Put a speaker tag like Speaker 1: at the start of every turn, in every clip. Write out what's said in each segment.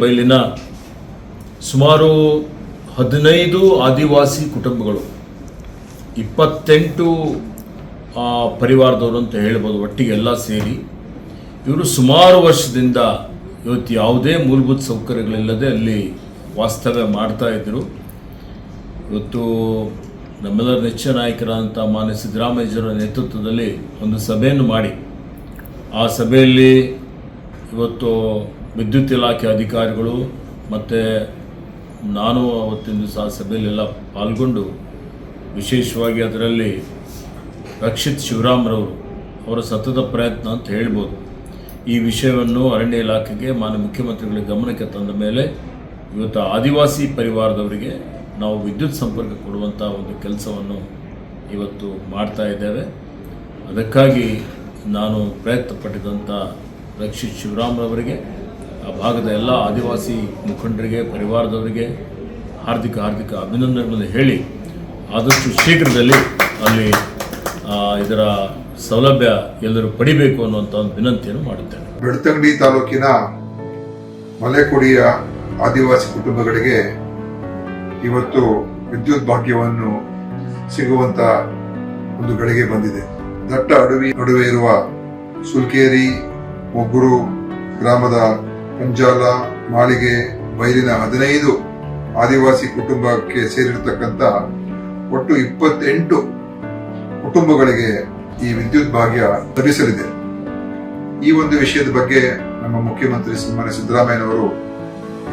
Speaker 1: ಬಯಲಿನ ಸುಮಾರು ಹದಿನೈದು ಆದಿವಾಸಿ ಕುಟುಂಬಗಳು, ಇಪ್ಪತ್ತೆಂಟು ಪರಿವಾರದವರು ಅಂತ ಹೇಳ್ಬೋದು, ಒಟ್ಟಿಗೆ ಎಲ್ಲ ಸೇರಿ ಇವರು ಸುಮಾರು ವರ್ಷದಿಂದ ಇವತ್ತು ಯಾವುದೇ ಮೂಲಭೂತ ಸೌಕರ್ಯಗಳಿಲ್ಲದೆ ಅಲ್ಲಿ ವಾಸ್ತವ್ಯ ಮಾಡ್ತಾ ಇದ್ದರು. ಇವತ್ತು ನಮ್ಮೆಲ್ಲರ ನೆಚ್ಚಿನ ನಾಯಕರಾದಂಥ ಮಾನ್ಯ ಸಿದ್ದರಾಮಯ್ಯರ ನೇತೃತ್ವದಲ್ಲಿ ಒಂದು ಸಭೆಯನ್ನು ಮಾಡಿ, ಆ ಸಭೆಯಲ್ಲಿ ಇವತ್ತು ವಿದ್ಯುತ್ ಇಲಾಖೆ ಅಧಿಕಾರಿಗಳು ಮತ್ತು ನಾನು ಅವತ್ತಿನ ದಿವಸ ಆ ಸಭೆಯಲ್ಲೆಲ್ಲ ಪಾಲ್ಗೊಂಡು ವಿಶೇಷವಾಗಿ ಅದರಲ್ಲಿ ರಕ್ಷಿತ್ ಶಿವರಾಮ್ರವರು ಅವರ ಸತತ ಪ್ರಯತ್ನ ಅಂತ ಹೇಳ್ಬೋದು. ಈ ವಿಷಯವನ್ನು ಅರಣ್ಯ ಇಲಾಖೆಗೆ ಮಾನ್ಯ ಮುಖ್ಯಮಂತ್ರಿಗಳ ಗಮನಕ್ಕೆ ತಂದ ಮೇಲೆ ಇವತ್ತು ಆದಿವಾಸಿ ಪರಿವಾರದವರಿಗೆ ನಾವು ವಿದ್ಯುತ್ ಸಂಪರ್ಕ ಕೊಡುವಂಥ ಒಂದು ಕೆಲಸವನ್ನು ಇವತ್ತು ಮಾಡ್ತಾ ಇದ್ದೇವೆ. ಅದಕ್ಕಾಗಿ ನಾನು ಪ್ರಯತ್ನ ಪಟ್ಟಿದಂಥ ರಕ್ಷಿತ್ ಶಿವರಾಮ್ರವರಿಗೆ ಭಾಗದ ಎಲ್ಲ ಆದಿವಾಸಿ ಮುಖಂಡರಿಗೆ, ಪರಿವಾರದವರಿಗೆ ಹಾರ್ದಿಕ ಹಾರ್ದಿಕ ಅಭಿನಂದನೆಗಳನ್ನು ಹೇಳಿ, ಆದಷ್ಟು ಶೀಘ್ರದಲ್ಲಿ ಅಲ್ಲಿ ಇದರ ಸೌಲಭ್ಯ ಎಲ್ಲರೂ ಪಡಿಬೇಕು ಅನ್ನುವಂಥ ಒಂದು ವಿನಂತಿಯನ್ನು ಮಾಡುತ್ತೇನೆ.
Speaker 2: ಬೆಳ್ತಂಗಡಿ ತಾಲೂಕಿನ ಮಲೆಕುಡಿಯ ಆದಿವಾಸಿ ಕುಟುಂಬಗಳಿಗೆ ಇವತ್ತು ವಿದ್ಯುತ್ ಭಾಗ್ಯವನ್ನು ಸಿಗುವಂತ ಒಂದು ಗಳಿಗೆ ಬಂದಿದೆ. ದಟ್ಟ ಅಡವಿ ನಡುವೆ ಇರುವ ಸುಲ್ಕೇರಿ ಒಬ್ಬರು ಗ್ರಾಮದ ಪಂಜಾಲ ಮಾಳಿಗೆ ಬೈಲಿನ ಹದಿನೈದು ಆದಿವಾಸಿ ಕುಟುಂಬಕ್ಕೆ ಸೇರಿರ್ತಕ್ಕಂಥ ಒಟ್ಟು ಇಪ್ಪತ್ತೆಂಟು ಕುಟುಂಬಗಳಿಗೆ ಈ ವಿದ್ಯುತ್ ಭಾಗ್ಯ ಲಭಿಸಲಿದೆ. ಈ ಒಂದು ವಿಷಯದ ಬಗ್ಗೆ ನಮ್ಮ ಮುಖ್ಯಮಂತ್ರಿ ಸುಮ್ಮನೆ ಸಿದ್ದರಾಮಯ್ಯನವರು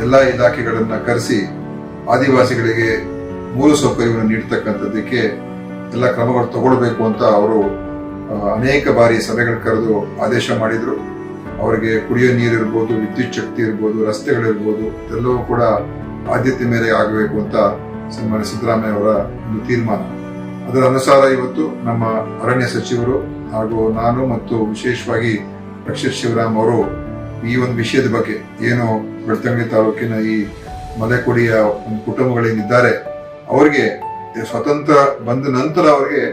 Speaker 2: ಎಲ್ಲ ಇಲಾಖೆಗಳನ್ನು ಕರೆಸಿ ಆದಿವಾಸಿಗಳಿಗೆ ಮೂಲ ಸೌಕರ್ಯವನ್ನು ನೀಡತಕ್ಕಂಥದ್ದಕ್ಕೆ ಎಲ್ಲ ಕ್ರಮಗಳು ತಗೊಳ್ಬೇಕು ಅಂತ ಅವರು ಅನೇಕ ಬಾರಿ ಸಭೆಗಳು ಕರೆದು ಆದೇಶ ಮಾಡಿದ್ರು. ಅವರಿಗೆ ಕುಡಿಯೋ ನೀರು ಇರ್ಬೋದು, ವಿದ್ಯುತ್ ಶಕ್ತಿ ಇರ್ಬೋದು ರಸ್ತೆಗಳಿರ್ಬೋದು ಎಲ್ಲವೂ ಕೂಡ ಆದ್ಯತೆ ಮೇರೆಗೆ ಆಗಬೇಕು ಅಂತ ಸನ್ಮಾನ್ಯ ಸಿದ್ದರಾಮಯ್ಯ ಅವರ ಒಂದು ತೀರ್ಮಾನ. ಅದರ ಅನುಸಾರ ಇವತ್ತು ನಮ್ಮ ಅರಣ್ಯ ಸಚಿವರು ಹಾಗೂ ನಾನು ಮತ್ತು ವಿಶೇಷವಾಗಿ ರಕ್ಷಿತ್ ಶಿವರಾಮ್ ಅವರು ಈ ಒಂದು ವಿಷಯದ ಬಗ್ಗೆ ಏನು ಬೆಳ್ತಂಗಡಿ ತಾಲೂಕಿನ ಈ ಮಲೆಕುಡಿಯ ಒಂದು ಕುಟುಂಬಗಳೇನಿದ್ದಾರೆ ಅವರಿಗೆ ಸ್ವತಂತ್ರ ಬಂದ ನಂತರ ಅವರಿಗೆ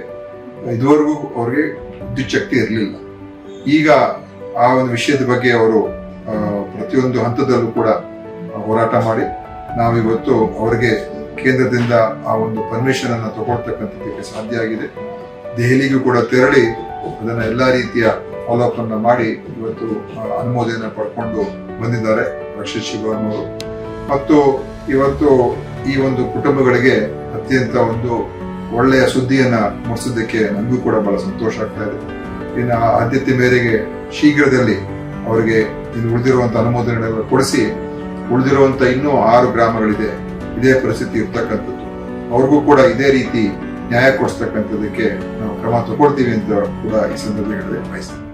Speaker 2: ಇದುವರೆಗೂ ಅವರಿಗೆ ವಿದ್ಯುಚ್ಛಕ್ತಿ ಇರಲಿಲ್ಲ. ಈಗ ಆ ಒಂದು ವಿಷಯದ ಬಗ್ಗೆ ಅವರು ಪ್ರತಿಯೊಂದು ಹಂತದಲ್ಲೂ ಕೂಡ ಹೋರಾಟ ಮಾಡಿ, ನಾವಿವತ್ತು ಅವರಿಗೆ ಕೇಂದ್ರದಿಂದ ಆ ಒಂದು ಪರ್ಮಿಷನ್ ಅನ್ನು ತಗೊಳ್ತಕ್ಕಂಥದ್ದಕ್ಕೆ ಸಾಧ್ಯ ಆಗಿದೆ. ದೆಹಲಿಗೂ ಕೂಡ ತೆರಳಿ ಅದನ್ನ ಎಲ್ಲ ರೀತಿಯ ಫಾಲೋಅಪ್ ಅನ್ನ ಮಾಡಿ ಇವತ್ತು ಅನುಮೋದನೆ ಪಡ್ಕೊಂಡು ಬಂದಿದ್ದಾರೆ ರಕ್ಷಿತ್ ಶಿವರಾಮ್ ಅವರು ಮತ್ತು ಇವತ್ತು ಈ ಒಂದು ಕುಟುಂಬಗಳಿಗೆ ಅತ್ಯಂತ ಒಂದು ಒಳ್ಳೆಯ ಸುದ್ದಿಯನ್ನ ಮುಟ್ಟಿಸೋದಕ್ಕೆ ನನಗೂ ಕೂಡ ಬಹಳ ಸಂತೋಷ ಆಗ್ತಾ ಇದೆ. ಇನ್ನು ಆದ್ಯತೆ ಮೇರೆಗೆ ಶೀಘ್ರದಲ್ಲಿ ಅವರಿಗೆ ಇನ್ನು ಉಳಿದಿರುವಂತ ಅನುಮೋದನೆಗಳನ್ನು ಕೊಡಿಸಿ ಉಳಿದಿರುವಂತ ಇನ್ನೂ ಆರು ಗ್ರಾಮಗಳಿದೆ. ಇದೇ ಪರಿಸ್ಥಿತಿ ಇರ್ತಕ್ಕಂಥದ್ದು. ಅವ್ರಿಗೂ ಕೂಡ ಇದೇ ರೀತಿ ನ್ಯಾಯ ಕೊಡಿಸ್ತಕ್ಕಂಥದ್ದಕ್ಕೆ ನಾವು ಕ್ರಮ ತಗೊಳ್ತೀವಿ ಅಂತ ಕೂಡ ಈ ಸಂದರ್ಭದಲ್ಲಿ ಬಯಸ್ತೀನಿ.